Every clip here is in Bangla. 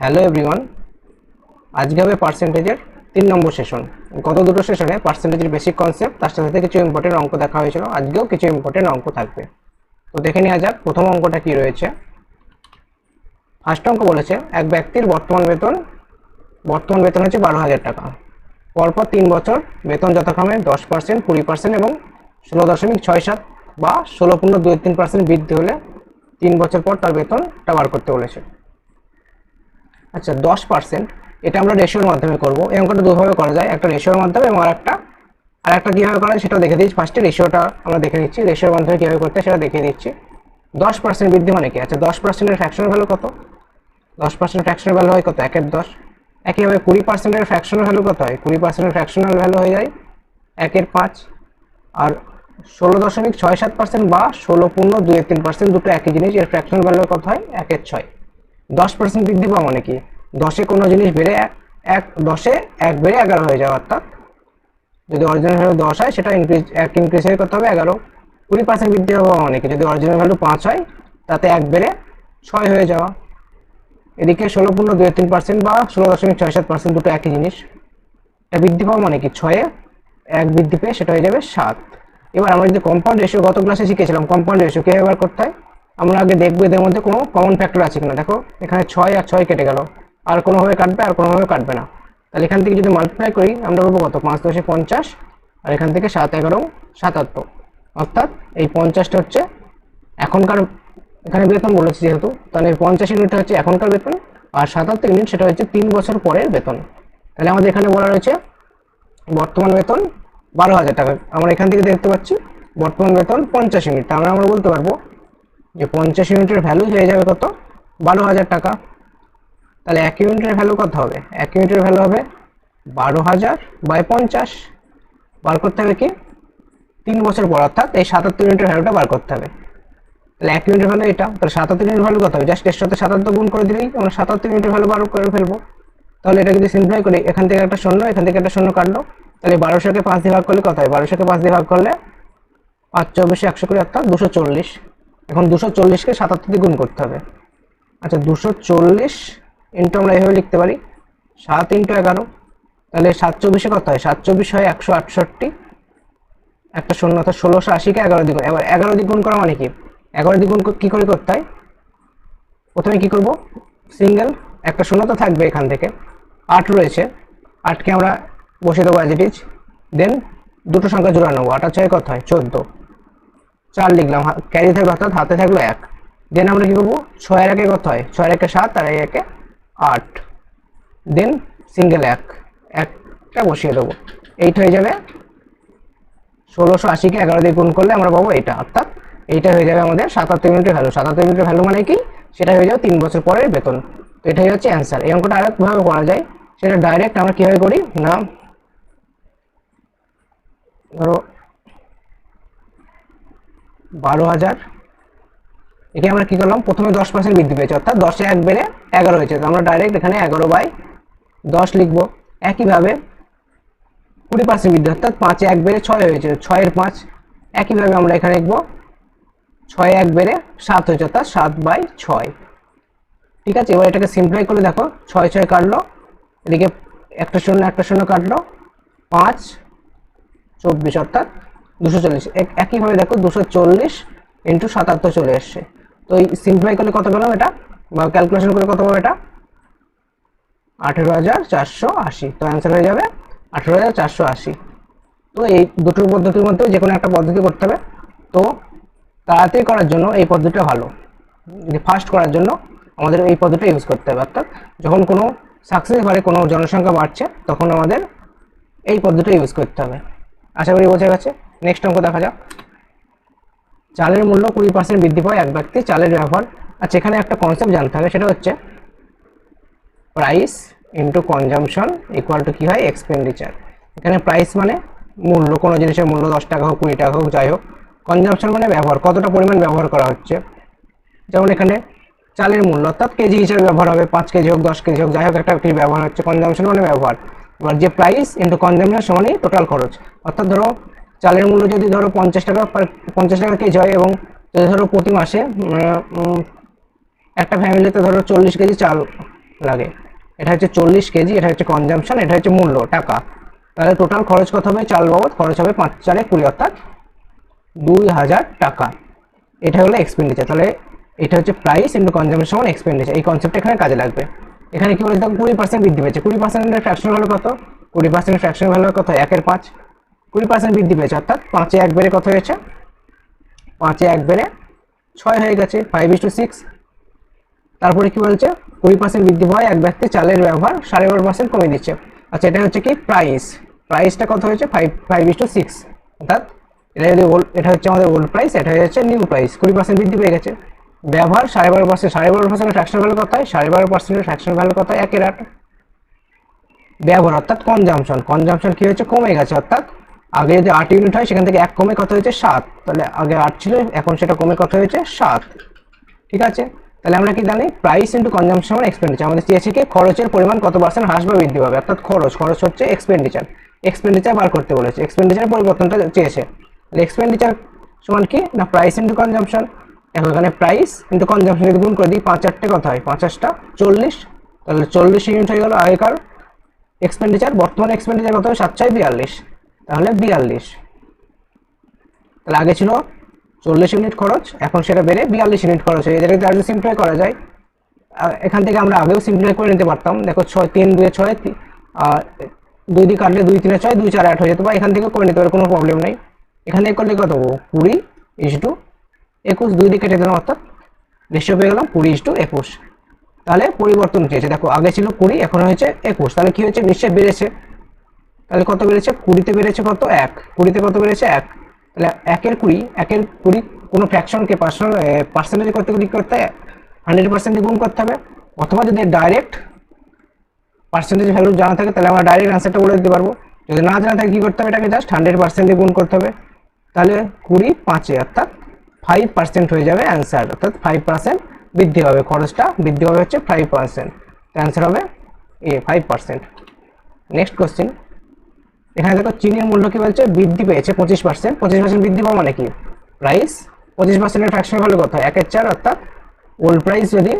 হ্যালো এভরিওয়ান, আজকে হবে পার্সেন্টেজের তিন নম্বর সেশন গত দুটো সেশনে পার্সেন্টেজের বেসিক কনসেপ্ট তার সাথে কিছু ইম্পর্টেন্ট অঙ্ক দেখা হয়েছিল, আজকেও কিছু ইম্পর্টেন্ট অঙ্ক থাকবে। তো দেখে নেওয়া যাক, প্রথম অঙ্কটা কি রয়েছে। ফার্স্ট অঙ্ক বলেছে, এক ব্যক্তির বর্তমান বেতন বর্তমান বেতন হচ্ছে বারো হাজার টাকা। পরপর তিন বছর, বেতন যথাক্রমে দশ পার্সেন্ট কুড়ি পার্সেন্ট এবং ষোলো দশমিক ছয় সাত বা ষোলো পূর্ণ দুই তিন পার্সেন্ট বৃদ্ধি হলে তিন বছর পর তার বেতনটা বার করতে বলেছে। আচ্ছা দশ পার্সেন্ট এটা আমরা রেশিওর মাধ্যমে করব। এই অঙ্কটা দুভাবে করা যায়। একটা রেশিওর মাধ্যমে এবং আরেকটা আর একটা কীভাবে করা যায় সেটা দেখে দিচ্ছি। ফার্স্টে রেশিওটা আমরা দেখে নিচ্ছি। রেশিওর মাধ্যমে কীভাবে করতে হয় সেটা দেখিয়ে দিচ্ছি। দশ পার্সেন্ট বৃদ্ধি মানে কি? আচ্ছা দশ পার্সেন্টের ফ্র্যাকশনাল ভ্যালু কত? দশ পার্সেন্ট ফ্র্যাকশনাল ভ্যালু হয় কত? একের দশ। একইভাবে কুড়ি পার্সেন্টের ফ্র্যাকশনাল ভ্যালু কত হয়? কুড়ি পার্সেন্টের ফ্র্যাকশনাল ভ্যালু হয়ে যায় একের পাঁচ। আর ষোলো দশমিক ছয় সাত পার্সেন্ট বা ষোলো পূর্ণ দুই এক তিন পার্সেন্ট দুটো একই জিনিস। এর ফ্র্যাকশনাল ভ্যালু কত হয়? একের ছয়। দশ পার্সেন্ট বৃদ্ধি পাওয়া মানে কি? দশে কোনো জিনিস বেড়ে এক দশে এক বেড়ে এগারো হয়ে যাওয়া, অর্থাৎ যদি অরিজিনাল ভ্যালু দশ হয়, সেটা ইনক্রিজ এক ইনক্রিজ হয়ে করতে হবে এগারো। কুড়ি পার্সেন্ট বৃদ্ধি পাওয়া মানে কি? যদি অরিজিনাল ভ্যালু পাঁচ হয়, তাতে এক বেড়ে ছয় হয়ে যাওয়া। এদিকে ষোলো পূর্ণ দুই তিন পার্সেন্ট বা ষোলো দশমিক ছয় সাত পার্সেন্ট দুটো একই জিনিস। এটা বৃদ্ধি পাওয়া মানে কি? ছয়ে এক বৃদ্ধি পেয়ে সেটা হয়ে যাবে সাত। এবার আমরা যদি কম্পাউন্ড রেশিও গত ক্লাসে শিখেছিলাম কম্পাউন্ড রেশিও কীভাবে ব্যবহার করতে হয় আমরা আগে দেখব এদের মধ্যে কোনো কমন ফ্যাক্টর আছে কিনা। দেখো, এখানে ছয় আর ছয় কেটে গেল। আর কোনোভাবে কাটবে আর কোনোভাবে কাটবে না। তাহলে এখান থেকে যদি মাল্টিপ্লাই করি, আমরা পাবো কত? পাঁচ দশে পঞ্চাশ। আর এখান থেকে সাত এগারো, সাতাত্তর। অর্থাৎ এই পঞ্চাশটা হচ্ছে এখনকার, এখানে বেতন বলেছি যেহেতু, তাহলে পঞ্চাশ ইউনিট হচ্ছে এখনকার বেতন, আর সাতাত্তর ইউনিট সেটা হচ্ছে তিন বছর পরের বেতন। তাহলে আমাদের এখানে বলা রয়েছে বর্তমান বেতন বারো হাজার টাকা। আমরা এখান থেকে দেখতে পাচ্ছি বর্তমান বেতন পঞ্চাশ ইউনিট তাহলে আমরা বলতে পারব যে পঞ্চাশ ইউনিটের ভ্যালু হয়ে যাবে কত? বারো হাজার টাকা। তাহলে এক ইউনিটের ভ্যালু কত হবে? এক ইউনিটের ভ্যালু হবে বারো হাজার বাই পঞ্চাশ। বার করতে হবে কি? তিন বছর পর, অর্থাৎ এই সাতাত্তর ইউনিটের ভ্যালুটা বার করতে হবে। তাহলে এক ইউনিটের ভ্যালু এটা। তাহলে সাতাত্তর ইউনিট ভ্যালু কত হবে? জাস্ট এর সাথে সাতাত্তর গুণ করে দিলেই আমরা সাতাত্তর ইউনিটের ভ্যালু বার করে ফেলব। তাহলে এটা যদি সিম্পলাই করি, এখান থেকে একটা শূন্য, এখান থেকে একটা শূন্য কাটলো। তাহলে বারোশোকে পাঁচ দিয়ে ভাগ করলে কত হয়? বারোশোকে পাঁচ দিয়ে ভাগ করলে পাঁচ চব্বিশে একশো কুড়ি, অর্থাৎ দুশো চল্লিশ। এখন দুশো চল্লিশকে সাতাত্তর দিয়ে গুণ করতে হবে। আচ্ছা দুশো চল্লিশ ইন্টু আমরা এইভাবে লিখতে পারি, সাত ইন্টু এগারো, তাহলে সাত চব্বিশে কত হয়? সাত চব্বিশ হয় একশো আটষট্টি, একটা শূন্য, অর্থাৎ ষোলোশো আশিকে এগারো দ্বিগুণ এবার এগারো দ্বিগুণ করা মানে কি? এগারো দ্বিগুণ কী করে করতে হয়? প্রথমে কি করব? সিঙ্গেল, একটা শূন্য তো থাকবে এখান থেকে, আট রয়েছে, আটকে আমরা বসে দেবো অ্যাজ ইট ইজ দেন দুটো সংখ্যা জোড়া নেব, আট ছয় কত হয়? চোদ্দ। চার লিখলাম ক্যারি থাকবে অর্থাৎ হাতে থাকল এক। দেন আমরা কি করব? ছয়ের একে কত হয়? ছয়ের একে সাত আর একে আট। দেন সিঙ্গেল এক। একটা বসিয়ে দেবো। এইট হয়ে যাবে ষোলোশো আশিকে এগারো দিয়ে গুণ করলে আমরা পাবো এটা অর্থাৎ এইটা হয়ে যাবে আমাদের সাতাত্তর ইউনিটের ভ্যালু সাতাত্তর ইউনিটের ভ্যালু মানে কি? সেটা হয়ে যাবে তিন বছর পরের বেতন। তো এটাই হচ্ছে অ্যান্সার এই অঙ্কটা আরেকভাবে করা যায়। সেটা ডাইরেক্ট আমরা কীভাবে করি? না ধরো বারো হাজার। একে আমরা কি করলাম? প্রথমে দশ পার্সেন্ট বৃদ্ধি পেয়েছে, অর্থাৎ দশে এক বেড়ে এগারো হয়েছে। তো আমরা ডাইরেক্ট এখানে এগারো বাই দশ লিখব। একইভাবে কুড়ি পার্সেন্ট বৃদ্ধি, অর্থাৎ পাঁচে এক বেড়ে ছয় হয়েছে। ছয়ের পাঁচ একইভাবে আমরা এখানে লিখব। ছয় এক বেড়ে সাত হয়েছে, অর্থাৎ সাত বাই ছয়। ঠিক আছে? এবার এটাকে সিম্পলাই করে দেখো। ছয় ছয় কাটলো। এদিকে একটা শূন্য একটা শূন্য কাটলো। পাঁচ, চব্বিশ, অর্থাৎ দুশো চল্লিশ। একইভাবে দেখো দুশো চল্লিশ ইন্টু সাতাত্তর চলে এসছে। তো এই সিম্পলাই করলে কত পেলাম এটা? বা ক্যালকুলেশন করে কত পাবো এটা? আঠেরো হাজার চারশো আশি। তো অ্যান্সার হয়ে যাবে আঠেরো হাজার চারশো আশি। তো এই দুটোর পদ্ধতির মধ্যে যে কোনো একটা পদ্ধতি করতে হবে। তো তাড়াতাড়ি করার জন্য এই পদ্ধতিটা ভালো। ফাস্ট করার জন্য আমাদের এই পদ্ধতিটা ইউজ করতে হবে। অর্থাৎ যখন কোনো সাকসেস বাড়ে, কোনো জনসংখ্যা বাড়ছে, তখন আমাদের এই পদ্ধতিটা ইউজ করতে হবে। আশা করি বোঝা গেছে? নেক্সট অঙ্ক দেখা যাক। চালের মূল্য কুড়ি পার্সেন্ট বৃদ্ধি পায় এক ব্যক্তি চালের ব্যবহার। আচ্ছা এখানে একটা কনসেপ্ট জানতে হবে, সেটা হচ্ছে price into consumption equal to কী হয়? এক্সপেন্ডিচার এখানে প্রাইস মানে মূল্য, কোনো জিনিসের মূল্য দশ টাকা হোক, কুড়ি টাকা হোক, যাই হোক। কনজামশন মানে ব্যবহার, কতটা পরিমাণ ব্যবহার করা হচ্ছে? যেমন এখানে চালের মূল্য, অর্থাৎ কেজি হিসেবে ব্যবহার হবে, পাঁচ কেজি হোক, দশ কেজি হোক, যাই হোক, একটা কিছু ব্যবহার হচ্ছে? কনজামশন মানে ব্যবহার। এবার যে প্রাইস ইন্টু কনজামশন সমানই টোটাল খরচ। অর্থাৎ ধরো চালের মূল্য যদি ধরো পঞ্চাশ টাকা পঞ্চাশ টাকা কেজি হয় এবং যদি ধরো প্রতি মাসে একটা ফ্যামিলিতে ধরো চল্লিশ কেজি চাল লাগে। এটা হচ্ছে চল্লিশ কেজি, এটা হচ্ছে কনজামশন এটা হচ্ছে মূল্য, টাকা। তাহলে টোটাল খরচ কত হবে? চাল বাবদ খরচ হবে পাঁচ চারে কুড়ি, অর্থাৎ দুই হাজার টাকা। এটা হলো এক্সপেন্ডিচার তাহলে এটা হচ্ছে প্রাইস ইন্টু কনজামশন এক্সপেন্ডিচার এই কনসেপ্ট এখানে কাজে লাগবে। এখানে কি বলছে কুড়ি পার্সেন্ট বৃদ্ধি পেয়েছে। কুড়ি পার্সেন্টের ফ্র্যাকশন ভ্যালু কত? কুড়ি পার্সেন্টের ফ্র্যাকশন ভ্যালু কত? একের পাঁচ। কুড়ি পার্সেন্ট বৃদ্ধি পেয়েছে, অর্থাৎ পাঁচে এক বেড়ে কত হয়েছে? পাঁচে এক বেড়ে ছয় হয়ে গেছে ফাইভ ইস টু সিক্স তারপরে কি বলছে? কুড়ি পার্সেন্ট বৃদ্ধি হয় এক ব্যক্তি চালের ব্যবহার সাড়ে বারো পার্সেন্ট কমে দিচ্ছে। আচ্ছা এটা হচ্ছে কি? প্রাইস প্রাইসটা কত হয়েছে? Five five is to six অর্থাৎ এটা যদি ওল্ড এটা হচ্ছে আমাদের ওল্ড প্রাইস এটা হচ্ছে নিউ প্রাইস কুড়ি পার্সেন্ট বৃদ্ধি পেয়ে গেছে। ব্যবহার সাড়ে বারো পার্সেন্ট সাড়ে বারো পার্সেন্টের ফ্র্যাকশন ভ্যালু কত হয়? সাড়ে বারো পার্সেন্টের ফ্র্যাকশন ভ্যালু কত হয়? একের আট। ব্যবহার, অর্থাৎ কনজামশন কনজামশন কি হয়েছে? কমে গেছে, অর্থাৎ আগে যদি আট ইউনিট হয়, সেখান থেকে এক কমে কত হয়েছে? সাত। তাহলে আগে আট ছিল, এখন সেটা কমে কত হয়েছে? সাত। ঠিক আছে? তাহলে আমরা কি জানি? প্রাইস ইন্টু কনজামশন এক্সপেন্ডিচার আমাদের চেয়েছে কি? খরচের পরিমাণ কত পার্সেন্ট হ্রাস বা বৃদ্ধি পাবে? অর্থাৎ খরচ। খরচ হচ্ছে এক্সপেন্ডিচার এক্সপেন্ডিচার বার করতে বলেছে। এক্সপেন্ডিচার পরিবর্তনটা চেয়েছে। তাহলে এক্সপেন্ডিচার সমান কি? না প্রাইস ইন্টু কনজামশন এখন এখানে প্রাইস ইন্টু কনজামশন যদি গুণ করে দিই, পাঁচ চারটে কত হয়? পঞ্চাশটা চল্লিশ। তাহলে চল্লিশ ইউনিট হয়ে গেল আগেকার এক্সপেন্ডিচার বর্তমান এক্সপেন্ডিচার কত? হবে সাত ছয় বিয়াল্লিশ। তাহলে বিয়াল্লিশ। তাহলে আগে ছিল চল্লিশ ইউনিট খরচ, এখন সেটা বেড়ে বিয়াল্লিশ ইউনিট খরচ হয়ে এটাকে আগে সিম্পলিফাই করা যায়। এখান থেকে আমরা আগেও সিম্পলিফাই করে নিতে পারতাম। দেখো ছয় তিন দুয়ে ছয় দুই দিয়ে কাটলে দুই তিনে ছয়, দুই চার আট হয়ে যেত বা এখান থেকে করে নিতে পারে, কোনো প্রবলেম নেই। এখান থেকে করলে কত কুড়ি ইস টু একুশ, দুই দিয়ে কেটে দিলাম, অর্থাৎ রেশিও পেয়ে গেলাম কুড়ি ইস টু একুশ। তাহলে পরিবর্তন হয়েছে? দেখো, আগে ছিল কুড়ি, এখন হয়েছে একুশ। তাহলে কি হয়েছে? নিশ্চয় বেড়েছে। তাহলে কত বেড়েছে? কুড়িতে বেড়েছে কত? এক। কুড়িতে কত বেড়েছে? এক। তাহলে একের কুড়ি একের কুড়ি কোনো ফ্র্যাকশনকে পার্সেন্টেজ করতে গেলে কি করতে হান্ড্রেড পার্সেন্ট গুণ করতে হবে। অথবা যদি ডাইরেক্ট পার্সেন্টেজ ভ্যালু জানা থাকে, তাহলে আমরা ডাইরেক্ট আনসারটা বলে দিতে পারব। যদি না জানা থাকে, কী করতে হবে এটাকে? জাস্ট হান্ড্রেড পার্সেন্টে গুণ করতে হবে। তাহলে কুড়ি পাঁচে, অর্থাৎ ফাইভ পার্সেন্ট হয়ে যাবে অ্যান্সার অর্থাৎ ফাইভ পার্সেন্ট বৃদ্ধি হবে খরচটা বৃদ্ধি হবে হচ্ছে ফাইভ পার্সেন্ট অ্যান্সার হবে A five percent next question এখানে দেখো চিনির মূল্য কি বলছে? বৃদ্ধি পেয়েছে পঁচিশ পার্সেন্ট পঁচিশ পার্সেন্ট বৃদ্ধি পাওয়া মানে কি? প্রাইস পঁচিশ পার্সেন্টের ফ্র্যাকশন ভ্যালু কত একের চার অর্থাৎ ওল্ড প্রাইস যদি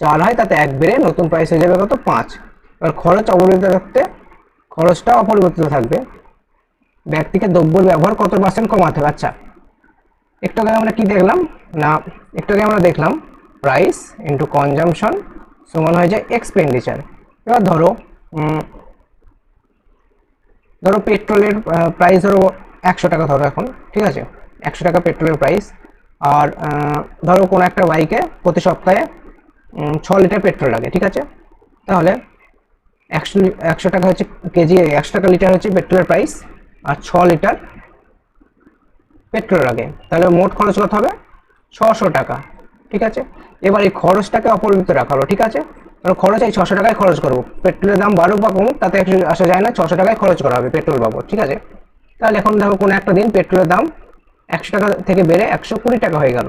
চার হয়, তাতে এক বেড়ে নতুন প্রাইস হয়ে যাবে কত? পাঁচ। এবার খরচ অপরিবর্তিত থাকতে, খরচটা অপরিবর্তিত থাকবে। ব্যক্তিকে দ্রব্যের ব্যবহার কত পার্সেন্ট কমাতে হবে? আচ্ছা একটু আগে আমরা কি দেখলাম? না, একটু আগে আমরা দেখলাম প্রাইস ইন্টু কনজামশন সমান হয়ে যায় এক্সপেন্ডিচার এবার ধরো ধরো পেট্রোলের প্রাইস ধরো একশো টাকা ধরো এখন, ঠিক আছে? একশো টাকা পেট্রোলের প্রাইস আর ধরো কোনো একটা বাইকে প্রতি সপ্তাহে ছ লিটার পেট্রোল লাগে, ঠিক আছে? তাহলে একশো একশো টাকা হচ্ছে কেজি, একশো টাকা লিটার হচ্ছে পেট্রোলের প্রাইস আর ছ লিটার পেট্রোল লাগে। তাহলে মোট খরচ কত হবে? ছশো টাকা, ঠিক আছে? এবার এই খরচটাকে অপরিবর্তিত রাখা হলো, ঠিক আছে? তাহলে খরচ এই ছশো টাকায় খরচ করব। পেট্রোলের দাম বাড়ুক বা কমুক, তাতে আসা যায় না, ছশো টাকায় খরচ করা হবে পেট্রোল বাবদ, ঠিক আছে? তাহলে এখন দেখো কোনো একটা দিন পেট্রোলের দাম একশো টাকা থেকে বেড়ে একশো কুড়ি টাকা হয়ে গেল।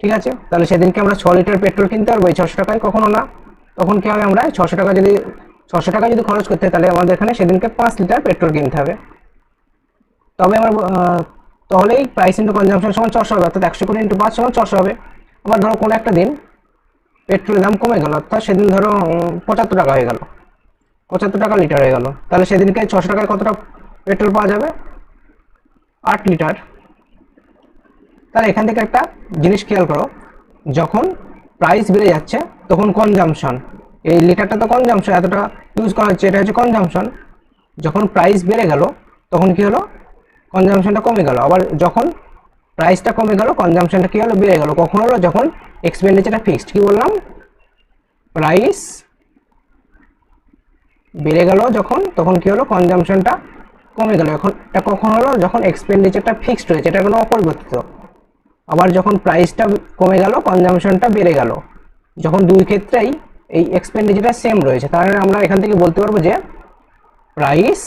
ঠিক আছে? তাহলে সেদিনকে আমরা ছ লিটার পেট্রোল কিনতে পারব, এই ছশো টাকায় কখনো না। তখন কী হবে আমরা, ছশো টাকা যদি, ছশো টাকা যদি খরচ করতে তাহলে আমাদের এখানে সেদিনকে পাঁচ লিটার পেট্রোল কিনতে হবে। তবে আমার তাহলেই প্রাইস ইন্টু কনজামশন সমান ছশো হবে, অর্থাৎ একশো কুড়ি ইন্টু পাঁচ সমান ছশো হবে। আবার ধরো কোনো একটা দিন পেট্রোলের দাম কমে গেল অর্থাৎ সেদিন ধরো পঁচাত্তর টাকা হয়ে গেল। পঁচাত্তর টাকা লিটার হয়ে গেল। তাহলে সেদিনকে ছশো টাকায় কতটা পেট্রোল পাওয়া যাবে? আট লিটার। তাহলে এখান থেকে একটা জিনিস খেয়াল করো, যখন প্রাইস বেড়ে যাচ্ছে, তখন কনজামশন এই লিটারটা তো কনজামশন এতটা ইউজ করা হচ্ছে, এটা হচ্ছে কনজামশন যখন প্রাইস বেড়ে গেল, তখন কি হলো? কনজামশনটা কমে গেল। আবার যখন প্রাইসটা কমে গেল কনজামশনটা কী হলো, বেড়ে গেল। কখন হলো? যখন এক্সপেন্ডিচারটা ফিক্সড কী বললাম? প্রাইস বেড়ে গেল যখন, তখন কী হলো? কনজামশনটা কমে গেল। এখন এটা কখন হলো? যখন এক্সপেন্ডিচারটা ফিক্সড হয়েছে এটা কোনো অপরিবর্তিত। আবার যখন প্রাইসটা কমে গেল কনজামশনটা বেড়ে গেল। যখন দুই ক্ষেত্রেই এই এক্সপেন্ডিচারটা সেম রয়েছে, তাহলে আমরা এখান থেকে বলতে পারব যে প্রাইস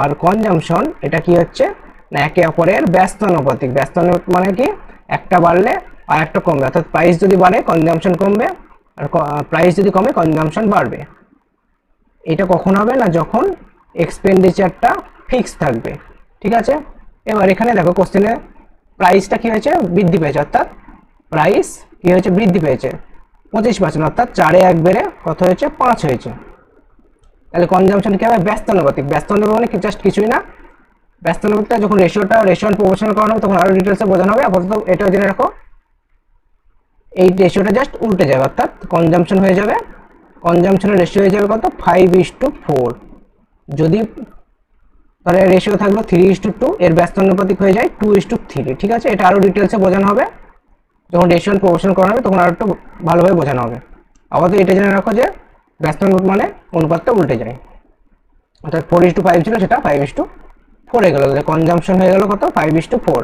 আর কনজামশন এটা কি হচ্ছে? না, একে অপরের ব্যস্তানুপাতিক ব্যস্তানু মানে কি? একটা বাড়লে আর একটা কমবে। অর্থাৎ প্রাইস যদি বাড়ে কনজামশন কমবে, আর প্রাইস যদি কমে কনজামশন বাড়বে। এটা কখন হবে না? যখন এক্সপেন্ডিচারটা ফিক্স থাকবে। ঠিক আছে? এবার এখানে দেখো কোশ্চেনে প্রাইসটা কি হয়েছে? বৃদ্ধি পেয়েছে। অর্থাৎ প্রাইস কি হয়েছে? বৃদ্ধি পেয়েছে। পঁচিশ পার্সেন্ট অর্থাৎ চারে এক বেড়ে কত হয়েছে? পাঁচ হয়েছে। তাহলে কনজামশন কী হবে? ব্যস্ত অনুপাতিক। ব্যস্ত অনুপাত মানে জাস্ট কিছুই না। ব্যস্ত অনুপাতটা যখন রেশিওটা রেশিও প্রপোর্শনাল করানো হবে, তখন আরও ডিটেলসে বোঝানো হবে। আপাতত এটাও জেনে রাখো। এই রেশিওটা জাস্ট উল্টে যাবে, অর্থাৎ কনজামশন হয়ে যাবে। কনজামশনের রেশিও হয়ে যাবে কত? ফাইভ ইস টু ফোর যদি তাহলে রেশিও থাকল থ্রি ইস টু টু এর ব্যস্ত অনুপাতিক হয়ে যায় টু ইস টু থ্রি ঠিক আছে? এটা আরও ডিটেলসে বোঝানো হবে। যখন রেশিও প্রপোর্শন করানো হবে, তখন আরও একটু ভালোভাবে বোঝানো হবে। আপাতত এটা জেনে রাখো যে ব্যস্ত অনুপাত মানে অনুপাতটা উল্টে যায়। অর্থাৎ ফোর ইস টু ফাইভ ছিল সেটা ফাইভ ইস টু হয়ে গেল কনজামশন হয়ে গেল কত? ফাইভ ইস টু ফোর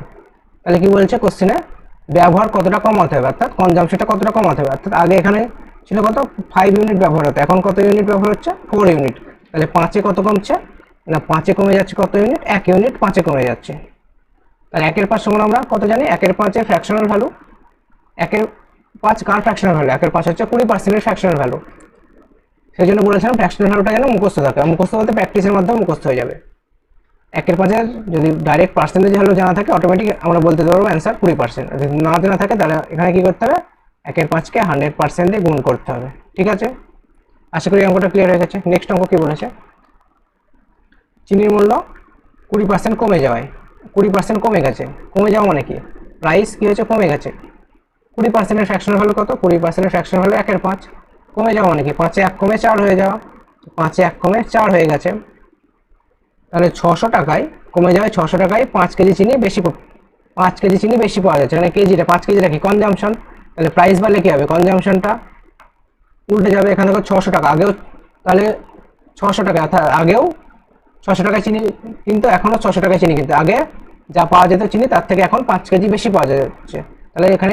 তাহলে কি বলছে কোশ্চেনে ব্যবহার কতটা কমাতে হবে? অর্থাৎ কনজামশনটা কতটা কমাতে হবে? অর্থাৎ আগে এখানে ছিল কত? ফাইভ ইউনিট ব্যবহার হতো। এখন কত ইউনিট ব্যবহার হচ্ছে? ফোর ইউনিট তাহলে পাঁচে কত কমছে? না, পাঁচে কমে যাচ্ছে কত ইউনিট এক ইউনিট পাঁচে কমে যাচ্ছে। তাহলে একের পাঁচ সমান আমরা কত জানি? একের পাঁচে ফ্র্যাকশনাল ভ্যালু একের পাঁচ কার ফ্র্যাকশনাল ভ্যালু একের পাঁচ হচ্ছে কুড়ি পার্সেন্টের ফ্র্যাকশনাল ভ্যালু সেই জন্য বলেছিলাম ফ্র্যাকশনাল ভ্যালুটা যেন মুখস্থ থাকে। মুখস্থ বলতে প্র্যাকটিসের মাধ্যমে মুখস্থ হয়ে যাবে। একের পাঁচের যদি ডাইরেক্ট পার্সেন্টেজ ভ্যালু জানা থাকে অটোমেটিক আমরা বলতে পারব অ্যান্সার কুড়ি পার্সেন্ট যদি না জানা থাকে, তাহলে এখানে কি করতে হবে? একের পাঁচকে হান্ড্রেড পার্সেন্ট দিয়ে গুণ করতে হবে। ঠিক আছে? আশা করি অঙ্কটা ক্লিয়ার হয়ে গেছে। নেক্সট অঙ্ক কী বলেছে? চিনির মূল্য কুড়ি পার্সেন্ট কমে যাওয়ায়। কুড়ি পার্সেন্ট কমে গেছে। কমে যাওয়া মানে কি? প্রাইস কী হয়েছে? কমে গেছে। কুড়ি পার্সেন্টের ফ্র্যাকশনাল ভ্যালু কত? কুড়ি পার্সেন্টের ফ্র্যাকশনাল ভ্যালু একের পাঁচ। কমে যাওয়া মানে কি? পাঁচে এক কমে চার হয়ে যাওয়া। পাঁচে এক কমে চার হয়ে গেছে। তাহলে ছশো টাকায়, কমে যাবে ছশো টাকায় পাঁচ কেজি চিনি বেশি পাঁচ কেজি চিনি বেশি পাওয়া যাচ্ছে। মানে কেজিটা, পাঁচ কেজিটা কি কনজামশন তাহলে প্রাইস বাড়লে কী হবে? কনজামশনটা উল্টে যাবে এখানে ছশো টাকা। আগেও তাহলে ছশো টাকা, অর্থাৎ আগেও ছশো টাকায় চিনি কিন্তু এখনও ছশো টাকায় চিনি কিন্তু আগে যা পাওয়া যেত চিনি, তার থেকে এখন পাঁচ কেজি বেশি পাওয়া যাচ্ছে। তাহলে এখানে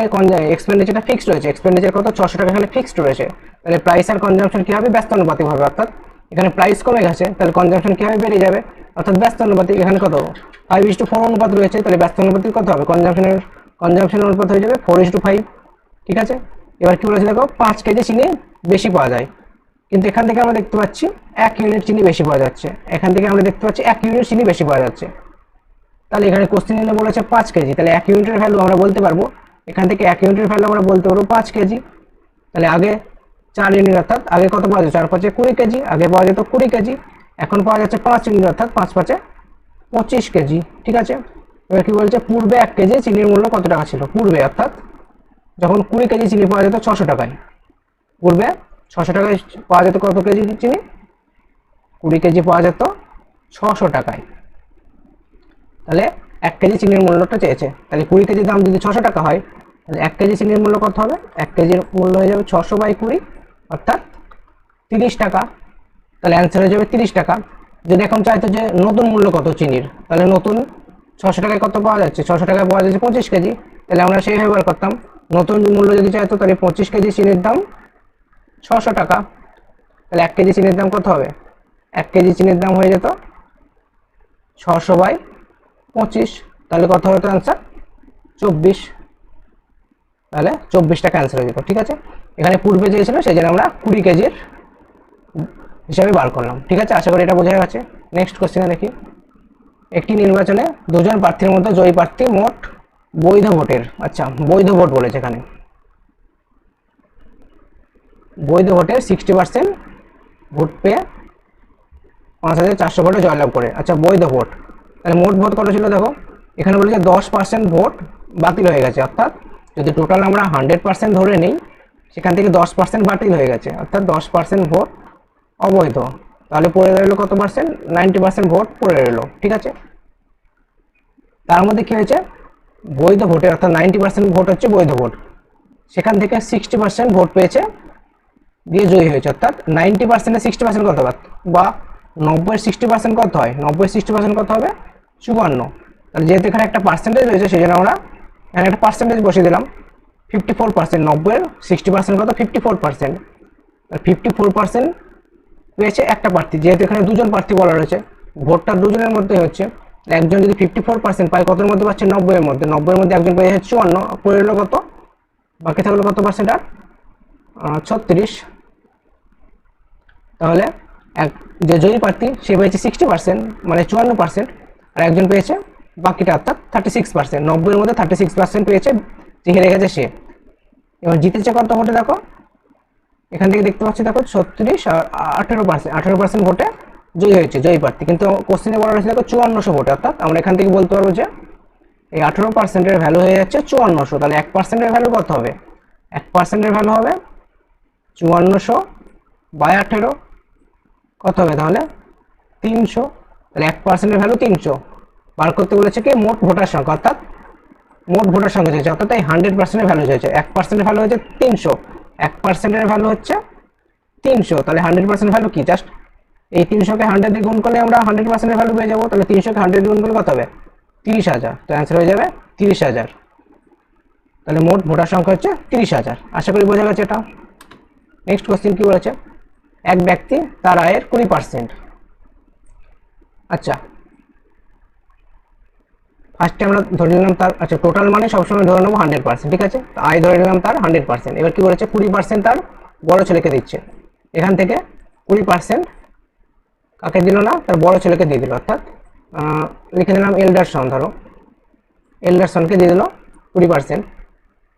এক্সপেন্ডিচারটা ফিক্সড রয়েছে। এক্সপেন্ডিচার কত? ছশো টাকা এখানে ফিক্সড রয়েছে। তাহলে প্রাইস আর কনজামশন কী হবে? ব্যস্ত অনুপাতিক হবে, অর্থাৎ এখানে প্রাইস কমে গেছে, তাহলে কনজামশন কী হবে বেড়ে যাবে? অর্থাৎ ব্যস্ত অনুপাতিক এখানে কত? ফাইভ ইস টু ফোর অনুপাত রয়েছে, তাহলে ব্যস্ত অনুপাতিক কত হবে? কনজামশনের কনজামশন অনুপাত হয়ে যাবে ফোর ইস টু ফাইভ ঠিক আছে? এবার কি বলেছে দেখো, পাঁচ কেজি চিনি বেশি পাওয়া যায়। কিন্তু এখান থেকে আমরা দেখতে পাচ্ছি এক ইউনিট চিনি বেশি পাওয়া যাচ্ছে। এখান থেকে আমরা দেখতে পাচ্ছি এক ইউনিট চিনি বেশি পাওয়া যাচ্ছে। তাহলে এখানে কোশ্চেন বলেছে পাঁচ কেজি। তাহলে এক ইউনিটের ভ্যালু আমরা বলতে পারব, এখান থেকে এক ইউনিটের ভ্যালু আমরা বলতে পারব পাঁচ কেজি। তাহলে আগে চার ইউনিট অর্থাৎ আগে কত পাওয়া যায়? চার পাঁচে কুড়ি কেজি, আগে পাওয়া যেত কুড়ি কেজি, এখন পাওয়া যাচ্ছে পাঁচ ইউনিট অর্থাৎ পাঁচ পাঁচে পঁচিশ কেজি, ঠিক আছে? এবার কি বলছে, পূর্বে এক কেজি চিনির মূল্য কত টাকা ছিল? পূর্বে অর্থাৎ যখন কুড়ি কেজি চিনি পাওয়া যেত ছশো টাকায়। পূর্বে ছশো টাকায় পাওয়া যেত কত কেজি চিনি? কুড়ি কেজি পাওয়া যেত ছশো টাকায়। তাহলে এক কেজি চিনির মূল্যটা চেয়েছে। তাহলে কুড়ি কেজির দাম যদি ছশো টাকা হয়, তাহলে এক কেজি চিনির মূল্য কত হবে? এক কেজির মূল্য হয়ে যাবে ছশো বাই কুড়ি। অর্থাৎ তিরিশ টাকা। তাহলে অ্যান্সার হয়ে যাবে তিরিশ টাকা। যদি এখন চাইতো যে নতুন মূল্য কত চিনির? তাহলে নতুন ছশো টাকায় কত পাওয়া যাচ্ছে? ছশো টাকায় পাওয়া যাচ্ছে পঁচিশ কেজি। তাহলে আমরা সেই ব্যবহার করতাম। নতুন মূল্য যদি চাইতো তাহলে পঁচিশ কেজি চিনির দাম ছশো টাকা। তাহলে এক কেজি চিনির দাম কত হবে? এক কেজি চিনির দাম হয়ে যেত ছশো বাই পঁচিশ। তাহলে কত হতো অ্যান্সার চব্বিশ। তাহলে চব্বিশ টাকা অ্যান্সার হয়ে যেত, ঠিক আছে? এখানে পূর্বে চেয়েছিল সেই জন্য আমরা কুড়ি কেজির হিসাবে বার করলাম। ঠিক আছে? আশা করি এটা বোঝা গেছে। নেক্সট কোশ্চেনে দেখি। একটি নির্বাচনে দুজন প্রার্থীর মধ্যে জয়ী প্রার্থী মোট বৈধ ভোটের আচ্ছা বৈধ ভোট বলেছে এখানে। বৈধ ভোটের সিক্সটি পার্সেন্ট ভোট পেয়ে পাঁচ হাজার চারশো ভোটে জয়লাভ করে। আচ্ছা বৈধ ভোট। তাহলে মোট ভোট কত ছিল দেখো? এখানে বলেছে দশ পার্সেন্ট ভোট বাতিল হয়ে গেছে। অর্থাৎ যদি টোটাল আমরা হান্ড্রেড পার্সেন্ট ধরে নিই সেখান থেকে দশ পার্সেন্ট বাতিল হয়ে গেছে, অর্থাৎ দশ পার্সেন্ট ভোট অবৈধ। তাহলে পড়ে রইল কত পার্সেন্ট নাইনটি পার্সেন্ট ভোট পড়ে রইল, ঠিক আছে? তার মধ্যে কি হয়েছে? বৈধ ভোটের অর্থাৎ নাইনটি পার্সেন্ট ভোট হচ্ছে বৈধ ভোট। সেখান থেকে সিক্সটি পার্সেন্ট ভোট পেয়েছে, দিয়ে জয়ী হয়েছে, অর্থাৎ নাইনটি পার্সেন্টে সিক্সটি পার্সেন্ট কত বা নব্বই, সিক্সটি পার্সেন্ট কত হয়? নব্বই, সিক্সটি পার্সেন্ট কত হবে? চুয়ান্ন। তাহলে যেহেতু এখানে একটা পার্সেন্টেজ রয়েছে সেই জন্য আমরা এখানে একটা পার্সেন্টেজ বসিয়ে দিলাম। ফিফটি ফোর পার্সেন্ট, নব্বইয়ের সিক্সটি পার্সেন্ট কত fifty four percent. Fifty four percent পেয়েছে একটা প্রার্থী, যেহেতু এখানে দুজন প্রার্থী বলা রয়েছে, ভোটটা দুজনের মধ্যে হচ্ছে। একজন যদি ফিফটি ফোর পার্সেন্ট পায়, কতর মধ্যে পাচ্ছে? নব্বইয়ের মধ্যে। নব্বইয়ের মধ্যে একজন পেয়েছে চুয়ান্ন পড়ে কত? বাকি থাকল কত পার্সেন্ট আর? ছত্রিশ। তাহলে এক যে জয়ী প্রার্থী, সে পেয়েছে সিক্সটি পার্সেন্ট মানে চুয়ান্ন পার্সেন্ট আর একজন পেয়েছে বাকিটা, অর্থাৎ থার্টি সিক্স পার্সেন্ট নব্বইয়ের মধ্যে থার্টি সিক্স পার্সেন্ট পেয়েছে যে রেখেছে সে। এবার জিতেছে কত ভোটে দেখো। এখান থেকে দেখতে পাচ্ছি, দেখো, ছত্রিশ আর আঠেরো পার্সেন্ট আঠেরো পার্সেন্ট ভোটে জয়ী হয়েছে, জয়ী প্রার্থী। কিন্তু কোশ্চেনে বলা রয়েছে, দেখো, চুয়ান্নশো ভোটে। অর্থাৎ আমরা এখান থেকে বলতে পারব যে এই আঠেরো পার্সেন্টের ভ্যালু হয়ে যাচ্ছে চুয়ান্নশো। তাহলে এক পার্সেন্টের ভ্যালু কত হবে? এক পার্সেন্টের ভ্যালু হবে চুয়ান্নশো বাই আঠেরো। কত হবে তাহলে? তিনশো। তাহলে এক পার্সেন্টের ভ্যালু তিনশো। বার করতে বলেছে কি? মোট ভোটার সংখ্যা। অর্থাৎ মোট ভোটার সংখ্যা হয়েছে অর্থাৎ এই হান্ড্রেড পার্সেন্টের ভ্যালু হয়েছে, এক পার্সেন্টের ভ্যালু হচ্ছে তিনশো, এক পার্সেন্টের ভ্যালু হচ্ছে তিনশো, তাহলে হান্ড্রেড পার্সেন্ট ভ্যালু কি? জাস্ট এই তিনশোকে হান্ড্রেড দিয়ে গুণ করলে আমরা হান্ড্রেড পার্সেন্টের ভ্যালু পেয়ে যাব, তাহলে তিনশোকে হান্ড্রেড গুণ করলে কত হবে? তিরিশ হাজার, তো অ্যান্সার হয়ে যাবে তিরিশ হাজার। তাহলে মোট ভোটার সংখ্যা হচ্ছে তিরিশ হাজার। আশা করি বোঝা গেছে এটা। নেক্সট কোশ্চেন কি বলেছে? এক ব্যক্তি তার আয়ের কুড়ি পার্সেন্ট আচ্ছা ফার্স্টে আমরা ধরে নিলাম তার আচ্ছা টোটাল মানে সবসময় ধরে নেব হান্ড্রেড পার্সেন্ট ঠিক আছে? আয় ধরে নিলাম তার হান্ড্রেড পার্সেন্ট এবার কি বলেছে? কুড়ি পার্সেন্ট তার বড় ছেলেকে দিচ্ছে। এখান থেকে কুড়ি পার্সেন্ট কাকে দিল না? তার বড় ছেলেকে দিয়ে দিল, অর্থাৎ লিখে দিলাম এল্ডারসন ধরো। এল্ডারসনকে দিয়ে দিল কুড়ি পার্সেন্ট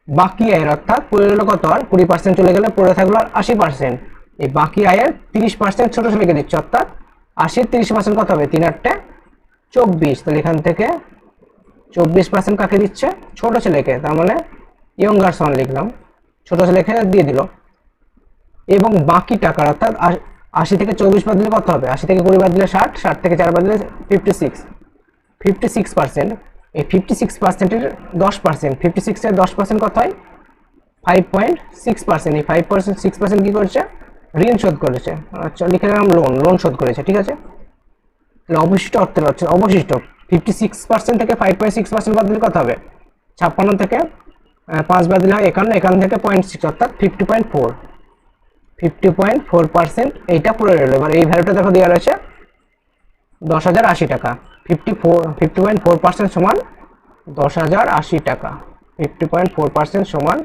বাকি আয়ের, অর্থাৎ পড়ে গেলো কত? আর কুড়ি পার্সেন্ট চলে গেলে পড়ে থাকল আর আশি পার্সেন্ট এই বাকি আয়ের তিরিশ পার্সেন্ট ছোটো ছেলেকে দিচ্ছে, অর্থাৎ আশির তিরিশ পার্সেন্ট কত হবে? তিন আটটে চব্বিশ। তাহলে এখান থেকে চব্বিশ পার্সেন্ট কাকে দিচ্ছে? ছোট ছেলেকে, তার মানে ইয়ঙ্গার সন লিখলাম। ছোট ছেলেকে দিয়ে দিল। এবং বাকি টাকার অর্থাৎ আশি থেকে চব্বিশ বাদ দিলে কত হবে? আশি থেকে কুড়ি বাদ দিলে ষাট ষাট থেকে চার বাদ দিলে fifty six fifty six percent এই ফিফটি সিক্স পার্সেন্টের দশ পার্সেন্ট ফিফটি সিক্সের দশ পার্সেন্ট কত হয়? ফাইভ পয়েন্ট সিক্স পার্সেন্ট এই ফাইভ পার্সেন্ট সিক্স পার্সেন্ট কী করেছে? ঋণ শোধ করেছে। আচ্ছা লিখে দিলাম লোন লোন শোধ করেছে, ঠিক আছে? অবশিষ্ট অর্থের অবশিষ্ট। ফিফটি সিক্স পার্সেন্ট থেকে ফাইভ পয়েন্ট সিক্স পার্সেন্ট বাদ দিলে কত হবে? ছাপ্পান্ন থেকে পাঁচ বাদ দিলে হয় একান্ন একান্ন থেকে পয়েন্ট সিক্স অর্থাৎ fifty point four fifty point four percent এইটা পড়ে রইল। এবার এই ভ্যালুটা দেখো দেওয়া রয়েছে দশ হাজার আশি টাকা। Fifty four fifty point four percent সমান দশ হাজার আশি টাকা। ফিফটি পয়েন্ট ফোর পার্সেন্ট সমান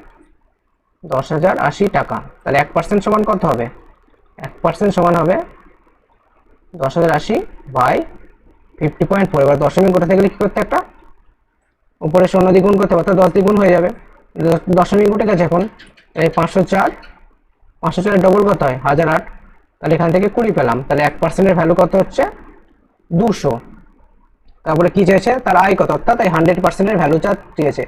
দশ হাজার আশি টাকা। তাহলে এক পার্সেন্ট সমান কত হবে? এক পার্সেন্ট সমান হবে দশ হাজার আশি বাই ফিফটি পয়েন্ট ফোর এবার দশমিক গোটা থেকে কী করতে একটা? উপরে শূন্য দ্বিগুণ করতে হবে, অর্থাৎ দশ দ্বিগুণ হয়ে যাবে। দশ- দশমিক উঠে গেছে এখন, এই পাঁচশো চার, পাঁচশো চারের ডবল কত হয়? হাজার আট। তাহলে এখান থেকে কুড়ি পেলাম। তাহলে এক পার্সেন্টের ভ্যালু কত হচ্ছে? দুশো। তারপরে কি চেয়েছে তার আয় কত? অর্থাৎ এই হান্ড্রেড পার্সেন্টের ভ্যালু চা চেয়েছে।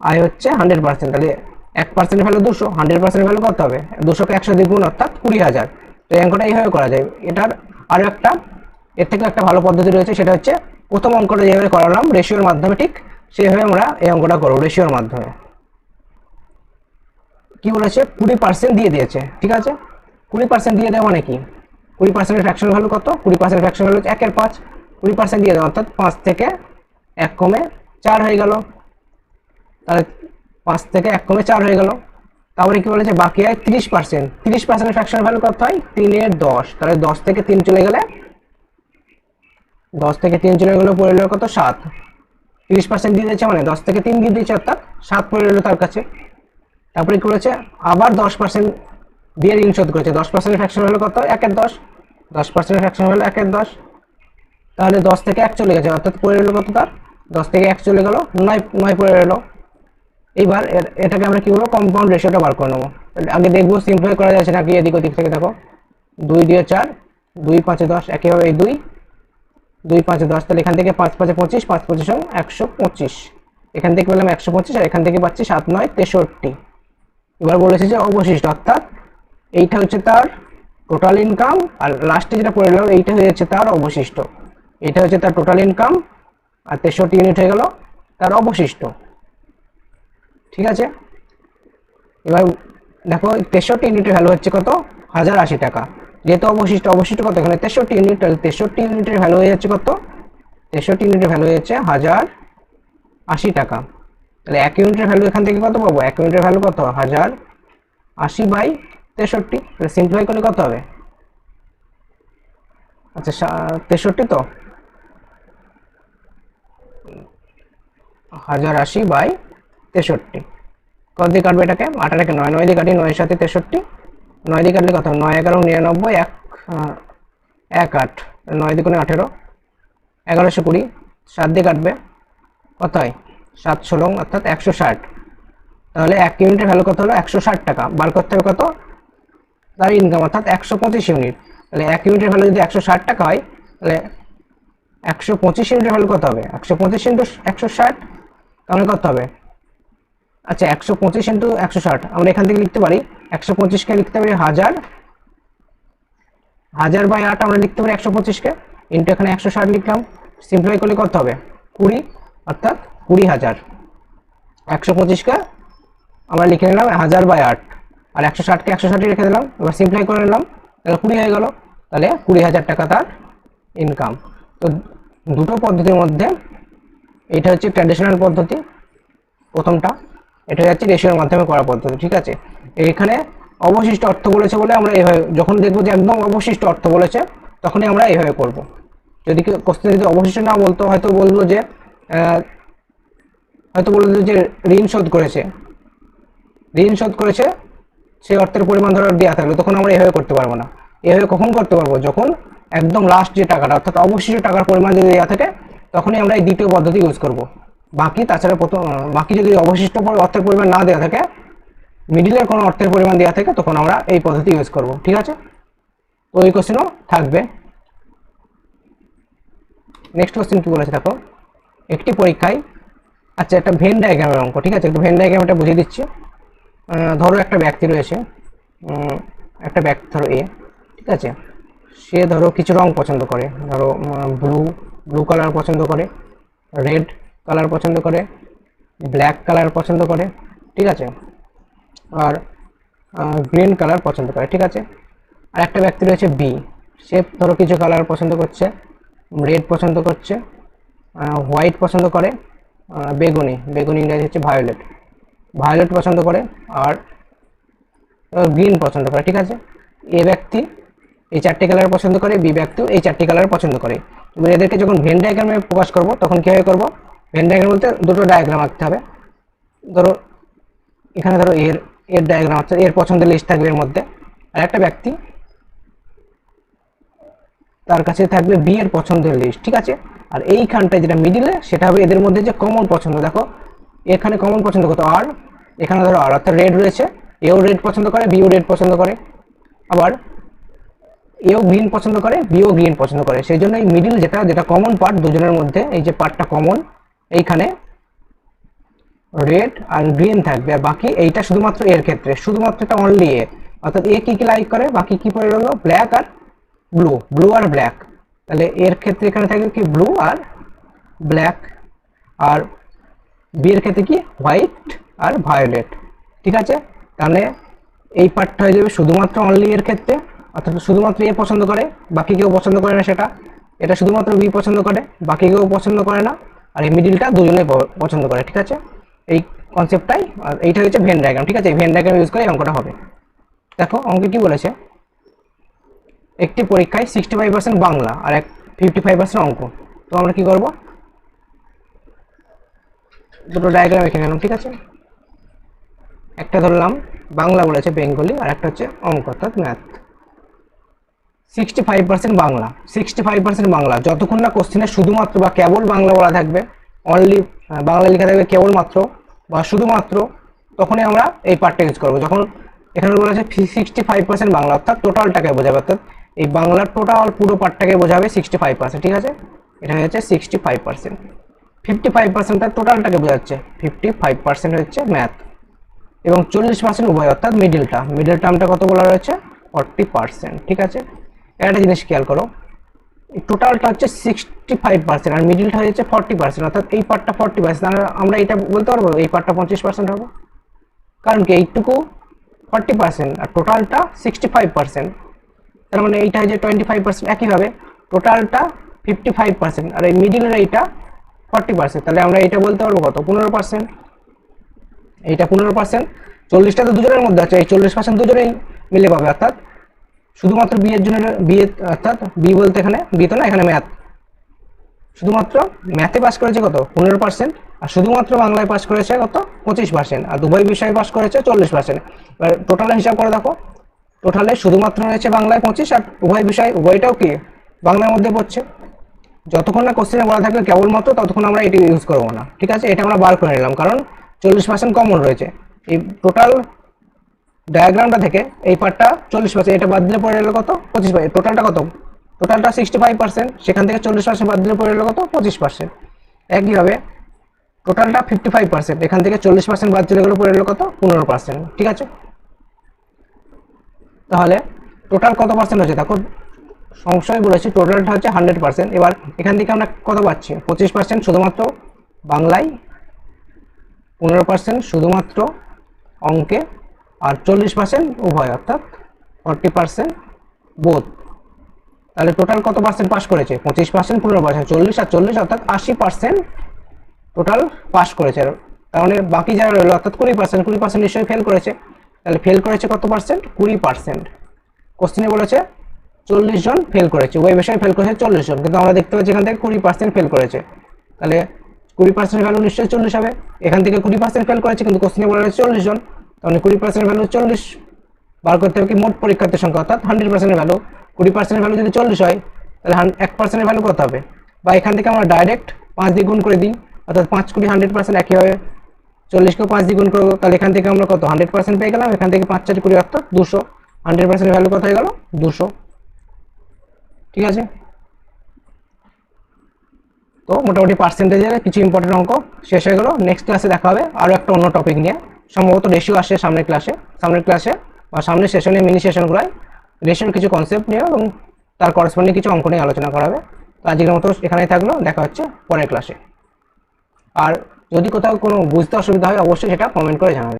আয় হচ্ছে হান্ড্রেড পার্সেন্ট তাহলে এক পার্সেন্টের ভ্যালু দুশো হান্ড্রেড পার্সেন্টের ভ্যালু কত হবে? দুশোকে একশো দ্বিগুণ, অর্থাৎ কুড়ি হাজার। তো অঙ্কটা এইভাবে করা যায়। এটার আরও একটা এর থেকে একটা ভালো পদ্ধতি রয়েছে, সেটা হচ্ছে প্রথম অঙ্কটা যেভাবে করালাম রেশিওর মাধ্যমে ঠিক সেভাবে আমরা এই অঙ্কটা করব রেশিওর মাধ্যমে। কি বলেছে? কুড়ি পার্সেন্ট দিয়ে দিয়েছে, ঠিক আছে? কুড়ি পার্সেন্ট দিয়ে দেওয়া মানে কি? কুড়ি পার্সেন্টের ফ্র্যাকশন ভ্যালু কত? কুড়ি পার্সেন্ট ফ্র্যাকশন ভ্যালু একের পাঁচ। কুড়ি পার্সেন্ট দিয়ে দেওয়া, অর্থাৎ পাঁচ থেকে এক কমে চার হয়ে গেল। তাহলে পাঁচ থেকে এক কমে চার হয়ে গেল। তারপরে কি বলেছে? বাকি হয় তিরিশ পার্সেন্ট তিরিশ পার্সেন্টের ফ্র্যাকশন ভ্যালু কত হয়? তিনের দশ। তাহলে দশ থেকে তিন চলে গেলে দশ থেকে তিন চলে গেলে পড়ে এলো কত? সাত। তিরিশ পার্সেন্ট দিয়ে দিয়েছে মানে দশ থেকে তিন দিয়ে দিয়েছে, অর্থাৎ সাত পড়ে এলো তার কাছে। তারপরে কি করেছে? আবার দশ পার্সেন্ট দিয়ে ঋণ শোধ করেছে। দশ পার্সেন্টের ফ্র্যাকশন হলো কত? একের দশ। দশ পার্সেন্টের ফ্র্যাকশন হলো একের দশ। তাহলে দশ থেকে এক চলে গেছে, অর্থাৎ পড়ে এলো কত তার? দশ থেকে এক চলে গেল, নয় নয় পড়ে এলো এইবার এটাকে আমরা কি বলব? কম্পাউন্ড রেশিওটা বার করে নেব। আগে দেখব সিম্পলিফাই করা যাচ্ছে নাকি এদিক ওদিক থেকে দেখো। দুই দিয়ে চার, দুই, পাঁচে দশ একইভাবে এই দুই। দুই পাঁচে দশ, তাহলে এখান থেকে পাঁচ পাঁচে পঁচিশ, পাঁচ পঁচিশ একশো পঁচিশ। এখান থেকে পেলাম একশো পঁচিশ, আর এখান থেকে পাচ্ছি সাত, নয়, তেষট্টি। এবার বলেছে যে অবশিষ্ট, অর্থাৎ এইটা হচ্ছে তার টোটাল ইনকাম আর লাস্টে যেটা পড়ে গেল এইটা হয়ে যাচ্ছে তার অবশিষ্ট। এটা হচ্ছে তার টোটাল ইনকাম আর তেষট্টি ইউনিট হয়ে গেল তার অবশিষ্ট। ঠিক আছে? এবার দেখো, তেষট্টি ইউনিটের ভ্যালু হচ্ছে কত? হাজার আশি টাকা। যেহেতু অবশিষ্ট অবশিষ্ট কত? এখানে তেষট্টি ইউনিট তাহলে তেষট্টি ইউনিটের ভ্যালু হয়ে যাচ্ছে কত? তেষট্টি ইউনিটের ভ্যালু হয়ে যাচ্ছে হাজার আশি টাকা। তাহলে এক ইউনিটের ভ্যালু এখান থেকে কত পাবো? এক ইউনিটের ভ্যালু কত? হাজার আশি বাই তেষট্টি। তাহলে সিম্পলিফাই করলে কত হবে? আচ্ছা তেষট্টি তো? হাজার আশি বাই তেষট্টি। কত দিয়ে কাটবে এটাকে? আটাটাকে নয় নয় দিয়ে কাটি, নয়ের সাথে তেষট্টি। নয় দিয়ে কাটলে কত? নয় এগারো, নিরানব্বই, এক এক আট। নয় দিয়ে কোনো আঠেরো। এগারোশো কুড়ি। সাত দিয়ে কাটবে কত হয় সাত ষোলো, অর্থাৎ একশো ষাট। তাহলে এক ইউনিটের ভ্যালু কত হলো? একশো ষাট টাকা। বার করতে হবে কত? তার ইনকাম অর্থাৎ একশো পঁচিশ ইউনিট। তাহলে এক ইউনিটের ভ্যালু যদি একশো ষাট টাকা হয়, তাহলে একশো পঁচিশ ইউনিটের ভ্যালু কত হবে? একশো পঁচিশ ইন্টু একশো ষাট, তাহলে কত হবে? আচ্ছা একশো পঁচিশ ইন্টু একশো ষাট। আমরা এখান থেকে লিখতে পারি একশো পঁচিশকে লিখতে পারি হাজার। হাজার বাই আট আমরা লিখতে পারি একশো পঁচিশকে ইন্টু এখানে একশো ষাট লিখলাম। সিম্পলিফাই করলে কত হবে? কুড়ি, অর্থাৎ কুড়ি হাজার। একশো পঁচিশকে আমরা লিখে নিলাম হাজার বাই আট। আর একশো ষাটকে একশো ষাটই রেখে দিলাম। এবার সিম্পলাই করে নিলাম। তাহলে কুড়ি হয়ে গেল। তাহলে কুড়ি হাজার টাকা তার ইনকাম তো দুটো পদ্ধতির মধ্যে, এটা হচ্ছে ট্র্যাডিশনাল পদ্ধতি, প্রথমটা। এটা যাচ্ছে রেশিওর মাধ্যমে করা পদ্ধতি, ঠিক আছে? এখানে অবশিষ্ট অর্থ বলেছে বলে আমরা এভাবে, যখন দেখব যে একদম অবশিষ্ট অর্থ বলেছে, তখনই আমরা এভাবে করব। যদি কোশ্চেন যদি অবশিষ্ট না বলতো, হয়তো বলল যে হয়তো বলল যে ঋণ শোধ করেছে। ঋণ শোধ করেছে সেই অর্থের পরিমাণ ধরো দেওয়া থাকল, তখন আমরা এভাবে করতে পারব না। এভাবে কখন করতে পারব? যখন একদম লাস্ট যে টাকাটা, অর্থাৎ অবশিষ্ট টাকার পরিমাণ যদি দেওয়া থাকে, তখনই আমরা এই দ্বিতীয় পদ্ধতি ইউজ করব। বাকি, তাছাড়া প্রথম, বাকি যদি অবশিষ্ট অর্থের পরিমাণ না দেওয়া থাকে মিডিলের কোনো অর্থের পরিমাণ দেওয়া থাকে, তখন আমরা এই পদ্ধতি ইউজ করব। ঠিক আছে? তো এই কোশ্চেনও থাকবে। নেক্সট কোশ্চেন কি বলেছে দেখো? একটি পরীক্ষায় আচ্ছা একটা ভেন ডায়াগ্রামের অঙ্ক, ঠিক আছে? একটু ভেন ডায়াগ্রামটা বুঝিয়ে দিচ্ছি। ধরো একটা ব্যক্তি রয়েছে একটা ব্যক্তি ধরো এ ঠিক আছে? সে ধরো কিছু রং পছন্দ করে, ধরো ব্লু ব্লু কালার পছন্দ করে রেড কালার পছন্দ করে, ব্ল্যাক কালার পছন্দ করে, ঠিক আছে? আর গ্রিন কালার পছন্দ করে, ঠিক আছে? আর একটা ব্যক্তি রয়েছে বি সে ধরো কিছু কালার পছন্দ করছে, রেড পছন্দ করছে হোয়াইট পছন্দ করে বেগুনি বেগুনি ইংরেজি হচ্ছে ভায়োলেট। ভায়োলেট পছন্দ করে আর গ্রিন পছন্দ করে, ঠিক আছে? এ ব্যক্তি এই চারটি কালার পছন্দ করে, বি ব্যক্তিও এই চারটি কালার পছন্দ করে। এদেরকে যখন ভেন ডায়াগ্রামে প্রকাশ করব, তখন কীভাবে করব? ভেন ডায়াগ্রাম বলতে দুটো ডায়াগ্রাম আঁকতে হবে। ধরো, এখানে ধরো এর এর ডায়াগ্রাম আছে, এর পছন্দের লিস্ট থাকবে এর মধ্যে। আর একটা ব্যক্তি তার কাছে থাকবে বি এর পছন্দের লিস্ট ঠিক আছে? আর এইখানটায় যেটা মিডিলে সেটা হবে এদের মধ্যে যে কমন পছন্দ। দেখো, এখানে কমন পছন্দ কত আর এখানে ধরো আর অর্থাৎ রেড রয়েছে। এও রেড পছন্দ করে বিও রেড পছন্দ করে। আবার এও গ্রিন পছন্দ করে বিও গ্রিন পছন্দ করে। সেই জন্য এই মিডিল যেটা যেটা কমন পার্ট দুজনের মধ্যে, এই যে পার্টটা কমন এইখানে রেড আর গ্রিন থাকবে, আর বাকি এইটা শুধুমাত্র এর ক্ষেত্রে। শুধুমাত্র এটা অনলি এ। অর্থাৎ এ কি কি লাইক করে? বাকি কি পড়ে রইল? ব্ল্যাক আর ব্লু ব্লু আর ব্ল্যাক তাহলে এর ক্ষেত্রে এখানে থাকবে কি? ব্লু আর ব্ল্যাক আর বি এর ক্ষেত্রে কি? হোয়াইট আর ভায়োলেট ঠিক আছে? তাহলে এই পার্টটা হয়ে যাবে শুধুমাত্র অনলি এর ক্ষেত্রে। অর্থাৎ শুধুমাত্র এ পছন্দ করে, বাকি কেউ পছন্দ করে না সেটা। এটা শুধুমাত্র বি পছন্দ করে, বাকি কেউ পছন্দ করে না। আর এই মিডিলটা দুজনে পছন্দ করে, ঠিক আছে? এই কনসেপ্টটাই আর এইটা হচ্ছে ভেন ডায়াগ্রাম ঠিক আছে? ভেন ডায়াগ্রাম ইউজ করে এই অঙ্কটা হবে। দেখো, অঙ্কে কি বলেছে? একটি পরীক্ষায় সিক্সটি ফাইভ পার্সেন্ট বাংলা আর এক ফিফটি ফাইভ পার্সেন্ট অঙ্ক। তো আমরা কি করব? দুটো ডায়াগ্রাম এঁকে নিলাম ঠিক আছে? একটা ধরলাম, বাংলা বলেছে বেঙ্গলি আর একটা হচ্ছে অঙ্ক, অর্থাৎ math sixty five percent Bangla sixty five percent Bangla. যতক্ষণ না কোশ্চেনে শুধুমাত্র বা কেবল বাংলা বলা থাকবে অনলি বাংলা লেখা থাকবে কেবলমাত্র বা শুধুমাত্র, তখনই আমরা এই পার্টটা ইউজ করব। যখন এখানে বলেছে সিক্সটি ফাইভ পার্সেন্ট বাংলা, অর্থাৎ টোটালটাকে বোঝাবে, অর্থাৎ এই বাংলার টোটাল পুরো পার্টটাকে বোঝাবে সিক্সটি ফাইভ পার্সেন্ট ঠিক আছে? এটা হচ্ছে sixty five percent fifty five পার্সেন্টটা টোটালটাকে বোঝাচ্ছে ফিফটি ফাইভ পার্সেন্ট হচ্ছে ম্যাথ এবং চল্লিশ পার্সেন্ট উভয়, অর্থাৎ মিডিলটা মিডিল টার্মটা কত বলা রয়েছে? ফর্টি পার্সেন্ট ঠিক আছে? একটা জিনিস খেয়াল করো টোটালটা হচ্ছে সিক্সটি ফাইভ পার্সেন্ট আর মিডিলটা হচ্ছে ফর্টি পার্সেন্ট অর্থাৎ এই পার্টটা ফর্টি পার্সেন্ট আমরা এটা বলতে পারব, এই পার্টটা পঞ্চাশ পার্সেন্ট হবে? কারণ কি এইটুকু ফর্টি পার্সেন্ট আর টোটালটা সিক্সটি ফাইভ পার্সেন্ট তার মানে এইটা হচ্ছে টোয়েন্টি ফাইভ পার্সেন্ট একইভাবে টোটালটা ফিফটি ফাইভ পার্সেন্ট আর এই মিডিলের এইটা ফর্টি পার্সেন্ট তাহলে আমরা এটা বলতে পারব কত? পনেরো পার্সেন্ট এইটা পনেরো পার্সেন্ট চল্লিশটা তো দুজনের মধ্যে আছে, এই চল্লিশ পার্সেন্ট দুজনেই মিলে পাবে, অর্থাৎ শুধুমাত্র বিয়ের জন্য বিয়ে অর্থাৎ বি বলতে এখানে বি তো না, এখানে ম্যাথ শুধুমাত্র ম্যাথে পাস করেছে কত? পনেরো পার্সেন্ট আর শুধুমাত্র বাংলায় পাস করেছে কত? পঁচিশ পার্সেন্ট আর দুবাই বিষয়ে পাস করেছে চল্লিশ পার্সেন্ট এবার টোটাল হিসাব করে দেখো। টোটালে শুধুমাত্র রয়েছে বাংলায় পঁচিশ, আর উভয় বিষয়, উভয়টাও কি? বাংলার মধ্যে পড়ছে। যতক্ষণ না কোশ্চেনে বলা থাকবে কেবলমাত্র ততক্ষণ আমরা এটি ইউজ করব না। ঠিক আছে? এটা আমরা বার করে নিলাম, কারণ চল্লিশ পার্সেন্ট কমন রয়েছে। এই টোটাল ডায়াগ্রামটা থেকে এই পার্টটা চল্লিশ পার্সেন্ট এটা বাদ দিলে পড়ে গেলো কত? পঁচিশ পার্সেন্ট টোটালটা কত? টোটালটা সিক্সটি ফাইভ পার্সেন্ট সেখান থেকে চল্লিশ পার্সেন্ট বাদ দিলে পড়ে গেলো কত? পঁচিশ পার্সেন্ট একইভাবে টোটালটা ফিফটি ফাইভ পার্সেন্ট এখান থেকে চল্লিশ পার্সেন্ট বাদ চলে গেলো পড়ে গেলো কত? পনেরো পার্সেন্ট ঠিক আছে? তাহলে টোটাল কত পার্সেন্ট হচ্ছে দেখো, সংশয় বলেছি টোটালটা হচ্ছে হান্ড্রেড পার্সেন্ট এবার এখান থেকে আমরা কত পাচ্ছি? পঁচিশ পার্সেন্ট শুধুমাত্র বাংলায়, পনেরো পার্সেন্ট শুধুমাত্র অঙ্কে আর চল্লিশ পার্সেন্ট উভয়, অর্থাৎ ফর্টি পার্সেন্ট বোধ তাহলে টোটাল কত পার্সেন্ট পাস করেছে? পঁচিশ পার্সেন্ট পনেরো পার্সেন্ট চল্লিশ আর চল্লিশ, অর্থাৎ আশি পার্সেন্ট টোটাল পাস করেছে। তার মানে বাকি যারা রইল, অর্থাৎ কুড়ি পার্সেন্ট কুড়ি পার্সেন্ট নিশ্চয়ই ফেল করেছে। তাহলে ফেল করেছে কত পার্সেন্ট কুড়ি পার্সেন্ট কোশ্চেনে বলেছে, চল্লিশ জন ফেল করেছে। ওই বিষয়ে ফেল করেছে চল্লিশ জন, কিন্তু আমরা দেখতে পাচ্ছি এখান থেকে কুড়ি পার্সেন্ট ফেল করেছে। তাহলে কুড়ি পার্সেন্ট ভ্যালু নিশ্চয়ই চল্লিশ হবে। এখান থেকে কুড়ি পার্সেন্ট ফেল করেছে, কিন্তু কোশ্চেনে বলা হয়েছে চল্লিশ জন। তাহলে কুড়ি পার্সেন্ট ভ্যালু চল্লিশ, বার করতে হবে কি? মোট পরীক্ষার্থীর সংখ্যা, অর্থাৎ হান্ড্রেড পার্সেন্টের ভ্যালু কুড়ি পার্সেন্টের ভ্যালু যদি চল্লিশ হয়, তাহলে এক পার্সেন্টের ভ্যালু কত হবে? বা এখান থেকে আমরা ডাইরেক্ট পাঁচ দিয়ে গুণ করে দিই, অর্থাৎ পাঁচ কুড়ি হান্ড্রেড পার্সেন্ট একই হবে। চল্লিশকেও পাঁচ দিয়ে গুণ করব, তাহলে এখান থেকে আমরা কত? হান্ড্রেড পার্সেন্ট পেয়ে গেলাম, এখান থেকে পাঁচ চার কুড়ি অর্থাৎ দুশো। হান্ড্রেড পার্সেন্টের ভ্যালু কত হয়ে গেল? দুশো। ঠিক আছে? তো মোটামুটি পার্সেন্টেজের কিছু ইম্পর্টেন্ট অঙ্ক শেষ হয়ে গেল। নেক্সট ক্লাসে দেখা হবে আরও একটা অন্য টপিক নিয়ে। সম্ভবত রেশিও আসে সামনের ক্লাসে সামনের ক্লাসে বা সামনের সেশনে মিনি সেশনগুলোয় রেশিওর কিছু কনসেপ্ট নিয়ে এবং তার করসপন্ডিং কিছু অঙ্ক নিয়ে আলোচনা করা হবে। তো আজকের মতো এখানেই থাকল। দেখা হচ্ছে পরের ক্লাসে আর যদি কোথাও কোনো বুঝতে অসুবিধা হয়, অবশ্যই সেটা কমেন্ট করে জানাবে।